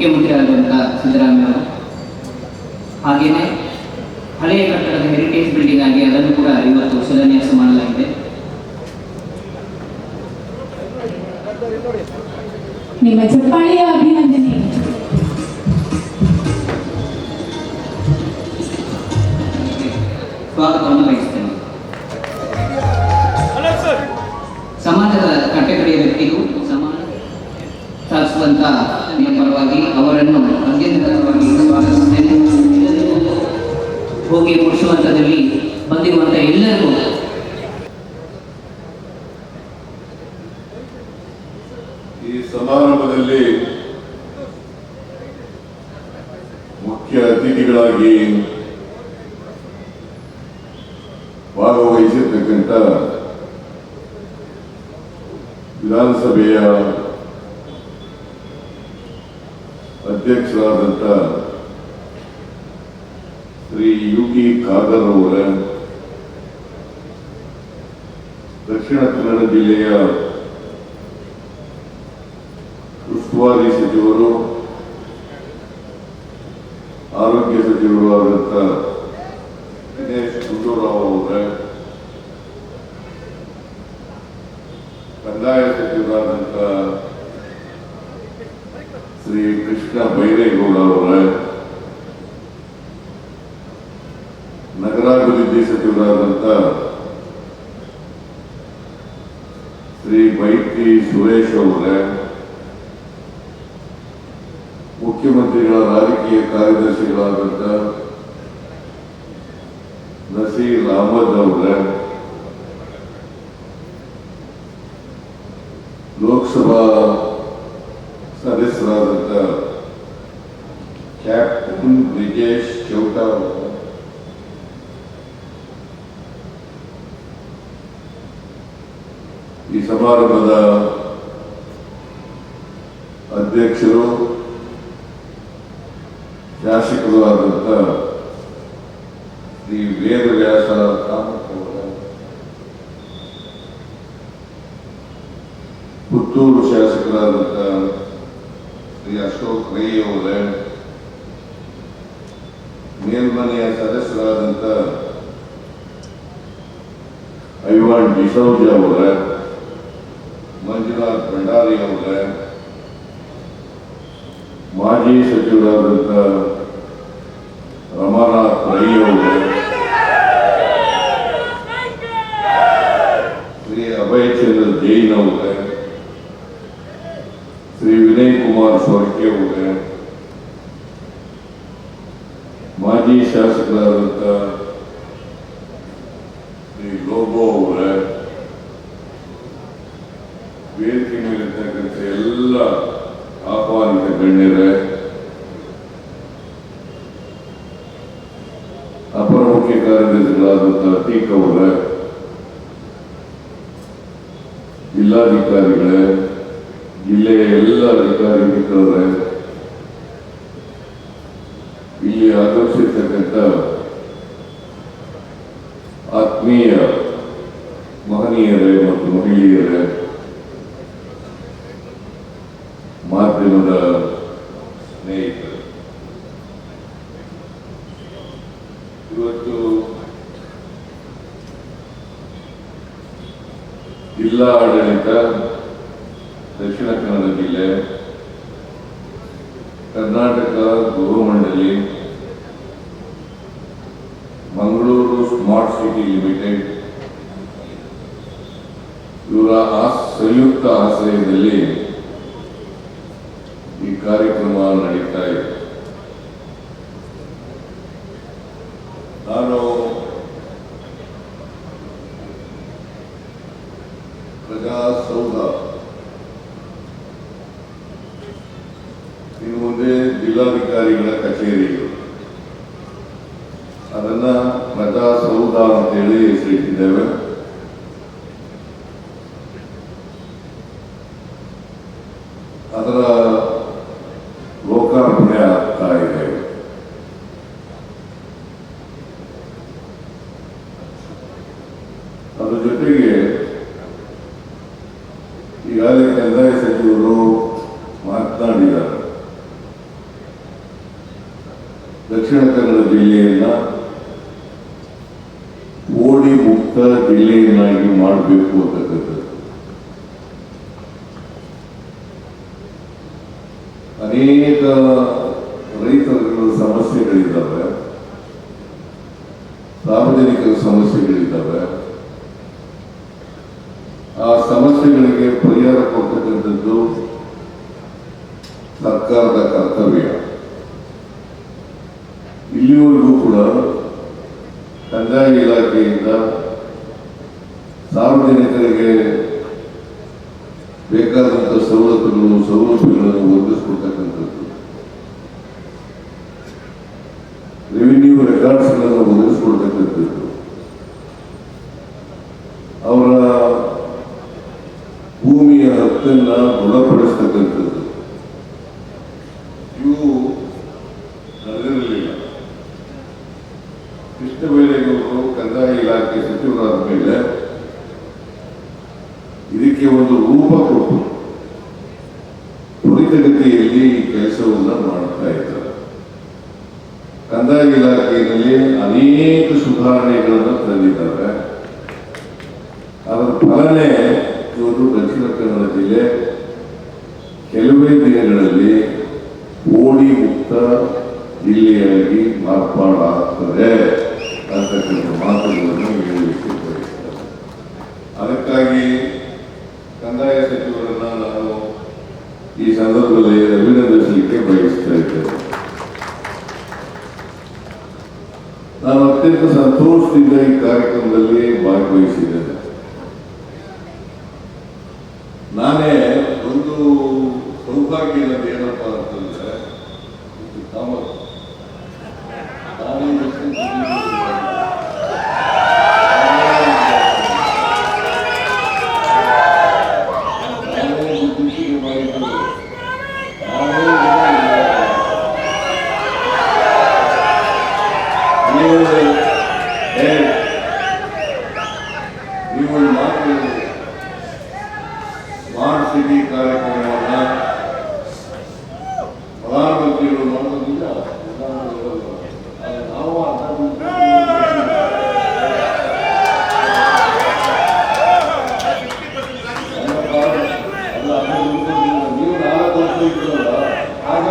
ಮುಖ್ಯಮಂತ್ರಿ ಆಗುವಂಥ ಸಿದ್ದರಾಮಯ್ಯ ಹಾಗೆಯೇ ಹಳೆಯ ಕಟ್ಟಡದ ಹೆರಿಟೇಜ್ ಬಿಲ್ಡಿಂಗ್ ಆಗಿ ಅದನ್ನು ಕೂಡ ಇವತ್ತು ಶಿಲಾನ್ಯಾಸ ಮಾಡಲಾಗಿದೆ. ನಿಮ್ಮ ಚಪ್ಪಾಳೆಯ ಅಭಿನಂದನೆ. ಸ್ವಾಗತವನ್ನು ಹೋಗಿ ಕೊಡಿಸುವಂಥದ್ದಲ್ಲಿ ಬಂದಿರುವಂಥ ಎಲ್ಲರಿಗೂ ಈ ಸಮಾರಂಭದಲ್ಲಿ ಮುಖ್ಯ ಅತಿಥಿಗಳಾಗಿ ಭಾಗವಹಿಸಿರ್ತಕ್ಕಂಥ ವಿಧಾನಸಭೆಯ ಅಧ್ಯಕ್ಷರಾದಂಥ ಶ್ರೀ ಯು ಟಿ ಖಾದರ್ ಅವರ ದಕ್ಷಿಣ ಕನ್ನಡ ಜಿಲ್ಲೆಯ ಉಸ್ತುವಾರಿ ಸಚಿವರು, ಆರೋಗ್ಯ ಸಚಿವರು ಆದಂಥ ದಿನೇಶ್ ಗುಂಡೂರಾವ್ ಅವರ, ಕಂದಾಯ ಸಚಿವರಾದಂಥ ಶ್ರೀ ಕೃಷ್ಣ ಬೈರೇಗೌಡ ಅವರ ನಗರಾಭಿವೃದ್ಧಿ ಸಚಿವರಾದಂಥ ಶ್ರೀ ಬೈತಿ ಸುರೇಶ್ ಅವರ ಮುಖ್ಯಮಂತ್ರಿಗಳ ರಾಜಕೀಯ ಕಾರ್ಯದರ್ಶಿಗಳಾದಂಥ ನಸೀರ್ ಅಹಮದ್ ಅವರ, ಲೋಕಸಭಾ ಸದಸ್ಯರಾದಂಥ ಕ್ಯಾಪ್ಟನ್ ಬ್ರಿಜೇಶ್ ಚೌಟಾ ಅವರ ಈ ಸಮಾರಂಭದ ಅಧ್ಯಕ್ಷರು, ಶಾಸಕರು ಆದಂಥ ಶ್ರೀ ವೇದವ್ಯಾಸ ಕಾಮತ್ ಅವರ ಪುತ್ತೂರು ಶಾಸಕರಾದಂಥ ಶ್ರೀ ಅಶೋಕ್ ರೈ ಅವರ ಮೇಲ್ಮನೆಯ ಸದಸ್ಯರಾದಂಥ ಐವಾನ್ ಡಿಸೌಜ ಅವರ ಮಂಜುನಾಥ್ ಭಂಡಾರಿ ಅವರ ಮಾಜಿ ಸಚಿವರಾದಂಥ ರಮಾನಾಥ್ ರೈ ಅವರು ಶ್ರೀ ಅಭಯಚಂದ್ರ ಜೈನ್ ಅವರ ಶ್ರೀ ವಿನಯ್ ಕುಮಾರ್ ಸೊರ್ಕೆ ಅವರ ಮಾಜಿ ಶಾಸಕರಾದಂಥ ಶ್ರೀ ಲೋಬೋ ಅವರ ವೇದಿಕೆ ಮೇಲಿರ್ತಕ್ಕಂಥ ಎಲ್ಲ ಆಹ್ವಾನಿತ ಗಣ್ಯರೇ, ಅಪರ ಮುಖ್ಯ ಕಾರ್ಯದರ್ಶಿಗಳಾದಂಥ ಟೀಕ್ ಅವರ, ಜಿಲ್ಲಾಧಿಕಾರಿಗಳೇ, ಜಿಲ್ಲೆಯ ಎಲ್ಲ ಅಧಿಕಾರಿ ಮಿತ್ರರೇ ಸ್ನೇಹಿತರು ಇವತ್ತು ಜಿಲ್ಲಾ ಆಡಳಿತ ದಕ್ಷಿಣ ಕನ್ನಡ ಜಿಲ್ಲೆ ಕರ್ನಾಟಕ ಗೃಹ ಮಂಗಳೂರು ಸ್ಮಾರ್ಟ್ ಸಿಟಿ ಲಿಮಿಟೆಡ್ ಇವರ ಆಸ್- ಸಂಯುಕ್ತ ಆಶ್ರಯದಲ್ಲಿ ಕಾರ್ಯಕ್ರಮ ನಡೀತಾ ಇದೆ. ನಾನು ಪ್ರಜಾಸೌಧ. ಇನ್ನು ಮುಂದೆ ಜಿಲ್ಲಾಧಿಕಾರಿಗಳ ಕಚೇರಿಗಳು. ಅದನ್ನ ಪ್ರಜಾಸೌಧ ಅಂತೇಳಿ ಹೆಸರಿಟ್ಟಿದ್ದೇವೆ. ಅದರ ಲೋಕಾರ್ಪಣೆ ಆಗ್ತಾ ಇದೆ ಅದ್ರ ಜೊತೆಗೆ ಈಗಾಗಲೇ ಕಂದಾಯ ಸಚಿವರು ಮಾತನಾಡಿದ್ದಾರೆ ದಕ್ಷಿಣ ಕನ್ನಡ ಜಿಲ್ಲೆಯನ್ನ ಓಡಿ ಮುಕ್ತ ಜಿಲ್ಲೆಯನ್ನಾಗಿ ಮಾಡಬೇಕು ಅಂತಕ್ಕಂಥದ್ದು ಅನೇಕ ರೈತರು ಸಮಸ್ಯೆಗಳಿದ್ದಾವೆ. ಸಾರ್ವಜನಿಕರ ಸಮಸ್ಯೆಗಳಿದ್ದಾವೆ. ಆ ಸಮಸ್ಯೆಗಳಿಗೆ ಪರಿಹಾರ ಕೊಡ್ತಕ್ಕಂಥದ್ದು ಸರ್ಕಾರದ ಕರ್ತವ್ಯ. ಇಲ್ಲಿವರೆಗೂ ಕೂಡ ಕಂದಾಯ ಇಲಾಖೆಯಿಂದ ಸಾರ್ವಜನಿಕರಿಗೆ ಬೇಕಾದಂಥ ಸವಲತ್ತುಗಳನ್ನು ಸೌಲಭ್ಯಗಳನ್ನು ಒದಗಿಸ್ಕೊಡ್ತಕ್ಕಂಥದ್ದು. ರೆವಿನ್ಯೂ ರೆಕಾರ್ಡ್ಸ್ಗಳನ್ನು ಒದಗಿಸ್ಕೊಡ್ತಕ್ಕಂಥದ್ದು ಅವರ ಭೂಮಿಯ ಹಕ್ಕನ್ನ ದೃಢಪಡಿಸ್ತಕ್ಕಂಥದ್ದು ಇವು ನಡೆದಿರಲಿಲ್ಲ ಕೃಷ್ಣಬೈರೇಗೌಡರು ಕಂದಾಯ ಇಲಾಖೆ ಸಚಿವರಾದ ಮೇಲೆ ಇದಕ್ಕೆ ಒಂದು ರೂಪ ಕೊಟ್ಟು ತ್ವರಿತಗತಿಯಲ್ಲಿ ಕೆಲಸವನ್ನ ಮಾಡ್ತಾ ಇದ್ದಾರೆ. ಕಂದಾಯ ಇಲಾಖೆಯಲ್ಲಿ ಅನೇಕ ಸುಧಾರಣೆಗಳನ್ನು ತಂದಿದ್ದಾರೆ. ಅದರ ಫಲನೇ ಇವತ್ತು ದಕ್ಷಿಣ ಕನ್ನಡ ಜಿಲ್ಲೆ ಕೆಲವೇ ದಿನಗಳಲ್ಲಿ ಓಡಿ ಮುಕ್ತ ಜಿಲ್ಲೆಯಾಗಿ ಮಾರ್ಪಾಡಾಗ್ತದೆ ಅಂತಕ್ಕಂಥ ಮಾತುಗಳನ್ನು ಹೇಳಲಿಕ್ಕೆ ಅದಕ್ಕಾಗಿ ಕಂದಾಯ ಸಚಿವರನ್ನ ನಾನು ಈ ಸಂದರ್ಭದಲ್ಲಿ ಅಭಿನಂದಿಸಲಿಕ್ಕೆ ಬಯಸ್ತಾ ಇದ್ದೇನೆ. ನಾನು ಅತ್ಯಂತ ಸಂತೋಷದಿಂದ ಈ ಕಾರ್ಯಕ್ರಮದಲ್ಲಿ ಭಾಗವಹಿಸಿದ್ದೇನೆ. ಆಗ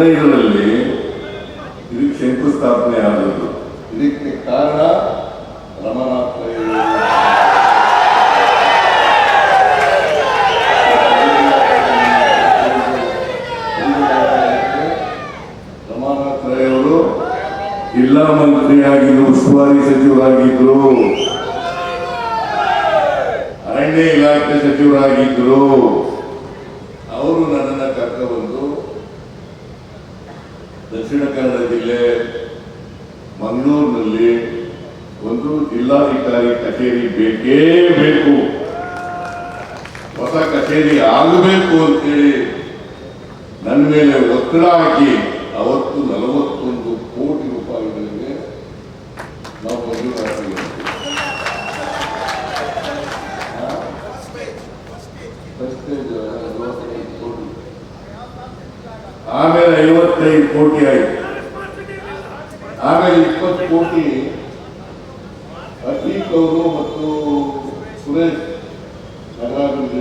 ಹದಿನೈದರಲ್ಲಿ ಇದಕ್ಕೆ ಶಂಕುಸ್ಥಾಪನೆ ಆದದ್ದು. ಇದಕ್ಕೆ ಕಾರಣ ರಮನಾಥ ಜಿಲ್ಲಾ ಮಂತ್ರಿಯಾಗಿದ್ರು ಉಸ್ತುವಾರಿ ಸಚಿವರಾಗಿದ್ರು ಅರಣ್ಯ ಇಲಾಖೆ ಸಚಿವರಾಗಿದ್ರು ಅವರು ನನ್ನನ್ನು ದಕ್ಷಿಣ ಕನ್ನಡ ಜಿಲ್ಲೆ ಮಂಗಳೂರಿನಲ್ಲಿ ಒಂದು ಜಿಲ್ಲಾಧಿಕಾರಿ ಕಚೇರಿ ಬೇಕೇ ಬೇಕು. ಹೊಸ ಕಚೇರಿ ಆಗಬೇಕು ಅಂತೇಳಿ ನನ್ನ ಮೇಲೆ ಒತ್ತಡ ಹಾಕಿ ಅವತ್ತು ನಲವತ್ತೊಂದು ಕೋಟಿ ರೂಪಾಯಿಗಳಿಗೆ ನಾವು ಮಂಜೂರಾತಿ ಮಾಡಿದ್ವಿ. ಆ? Prestige ನಲವತ್ತೈದು ಕೋಟಿ. ಆಮೇಲೆ ಐವತ್ತೈದು ಕೋಟಿ ಆಯಿತು. ಆಗ ಇಪ್ಪತ್ತು ಕೋಟಿ ಅತೀಕ್ ಅವರು ಮತ್ತು ಸುರೇಶ್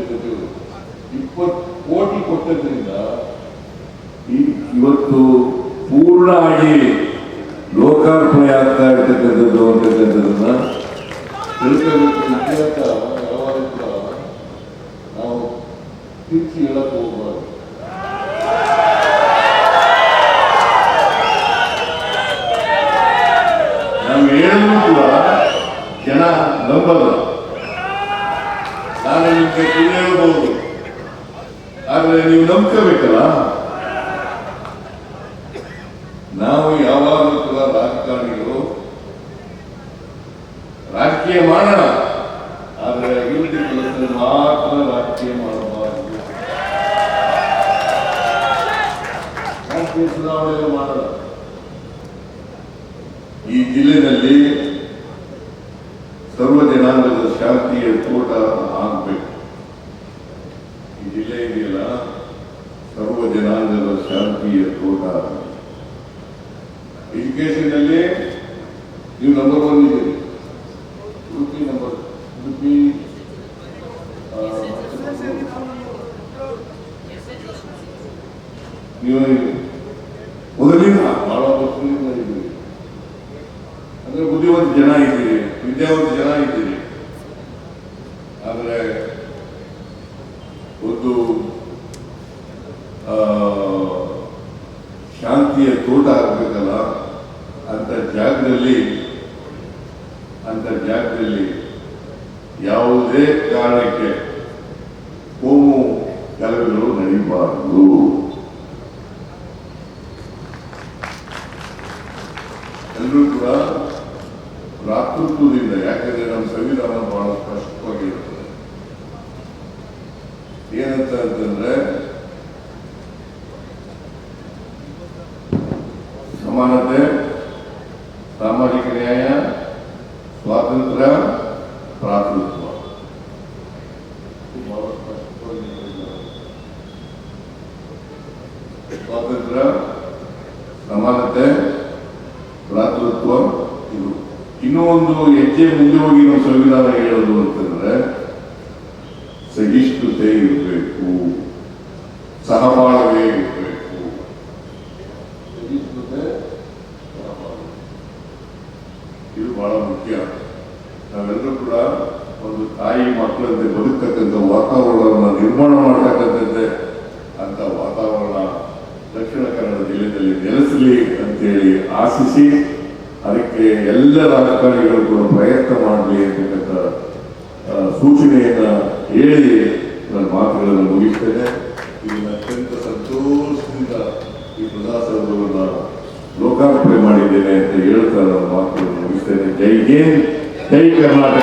ಸಚಿವರು ಇಪ್ಪತ್ತು ಕೋಟಿ ಕೊಟ್ಟದ್ರಿಂದ ಇವತ್ತು ಪೂರ್ಣ ಆಗಿ ಲೋಕಾರ್ಪಣೆ ಆಗ್ತಾ ಇರ್ತಕ್ಕಂಥದ್ದು ಅಂತಕ್ಕಂಥದ್ದನ್ನ ತಿಳ್ಕೋಬೇಕು ಇತಿಹಾಸ ಯಾವಾಗ ನಾವು ತಿರುಚಿ ಹೇಳಕ್ ಹೋಗ್ಬಾರ್ದು ನಾವು ಹೇಳಿದ್ರು ಕೂಡ ಜನ ನಂಬಲ್ಲ ನಾನು ನಿಮಗೆ ಸುಳ್ಳು ಹೇಳ್ಬೋದು ಆದ್ರೆ ನೀವು ನಂಬ್ಕೋಬೇಕಲ್ಲ ನಾವು ಯಾವಾಗಲೂ ಕೂಡ ರಾಜಕಾರಣಿಗಳು ರಾಜಕೀಯ ಆದರೆ ಅಭಿವೃದ್ಧಿ ಕೆಲಸದಲ್ಲಿ ಮಾತ್ರ ರಾಜಕೀಯ ಮಾಡಬಾರದು ಚುನಾವಣೆ ಮಾಡಲ್ಲ ಈ ಜಿಲ್ಲೆಯಲ್ಲಿ ಉಡುಪಿ ನಂಬರ್ ಉಡುಪಿ ಆ, ನೀವು ಮೊದಲಿಂದ ಬಹಳ ವರ್ಷದಿಂದ ಇದ್ದೀರಿ ಅಂದ್ರೆ ಬುದ್ಧಿವಂತ ಜನ ಇದ್ದೀರಿ ವಿದ್ಯಾವಂತ ಜನ ಇದ್ದೀರಿ ಆದ್ರೆ ಒಂದು ಆ, ಶಾಂತಿಯ ತೋಟ ಆಗ್ಬೇಕಲ್ಲ ಅಂತ ಜಾಗದಲ್ಲಿ ಅಂತ ಜಾಗದಲ್ಲಿ ಯಾವುದೇ ಕಾರಣಕ್ಕೆ ಕೋಮು ಗಲಭೆಗಳು ನಡೀಬಾರದು. ಎಲ್ಲರೂ ಕೂಡ ಭ್ರಾತೃತ್ವದಿಂದ ಯಾಕಂದ್ರೆ ನಮ್ಮ ಸಂವಿಧಾನ ಬಹಳ ಸ್ಪಷ್ಟವಾಗಿರುತ್ತದೆ ಏನಂತ ಅಂತಂದ್ರೆ ಸಮಾನತೆ ಸಾಮಾಜಿಕ ನ್ಯಾಯ ಸ್ವಾತಂತ್ರ್ಯ ಭ್ರಾತೃತ್ವ ಇದು ಬಹಳ ಸ್ಪಷ್ಟವಾಗಿರುತ್ತದೆ. ಸ್ವಾತಂತ್ರ್ಯ ಸಮಾನತೆ ಭ್ರಾತೃತ್ವ ಇದು ಇನ್ನೂ ಒಂದು ಹೆಜ್ಜೆ ಮುಂದೆ ಹೋಗಿ ನಮ್ಮ ಸಂವಿಧಾನ ಹೇಳೋದು ಅಂತಂದ್ರೆ, ಸಹಿಷ್ಣುತೆ ಇರಬೇಕು, ಸಹಬಾಳ್ವೆ ಇರಬೇಕು ಸಹಿಷ್ಣುತೆ. ಇದು ಬಹಳ ಮುಖ್ಯ ನಾವೆಲ್ಲರೂ ಕೂಡ ಒಂದು ತಾಯಿ ಮಕ್ಕಳಂತೆ ಬದುಕತಕ್ಕಂಥ ವಾತಾವರಣವನ್ನು ನಿರ್ಮಾಣ ಮಾಡತಕ್ಕಂಥದ್ದೇ ಅಂತ ವಾತಾವರಣ ದಕ್ಷಿಣ ಕನ್ನಡ ಜಿಲ್ಲೆಯಲ್ಲಿ ನೆಲೆಸಲಿ ಅಂತೇಳಿ ಆಶಿಸಿ ಅದಕ್ಕೆ ಎಲ್ಲ ರಾಜಕಾರಣಿಗಳು ಕೂಡ ಪ್ರಯತ್ನ ಮಾಡಲಿ ಅಂತಕ್ಕಂಥ ಸೂಚನೆಯನ್ನು ಹೇಳಿ ನನ್ನ ಮಾತುಗಳನ್ನು ಮುಗಿಸ್ತೇನೆ. ಇದನ್ನು ಅತ್ಯಂತ ಸಂತೋಷದಿಂದ ಈ ಪ್ರಜಾಸೌಧವನ್ನು ಲೋಕಾರ್ಪಣೆ ಮಾಡಿದ್ದೇನೆ ಅಂತ ಹೇಳ್ತಾ ನನ್ನ ಮಾತುಗಳನ್ನು ಮುಗಿಸ್ತೇನೆ. ಜೈ ಜೈ ಜೈ ಕರ್ನಾಟಕ!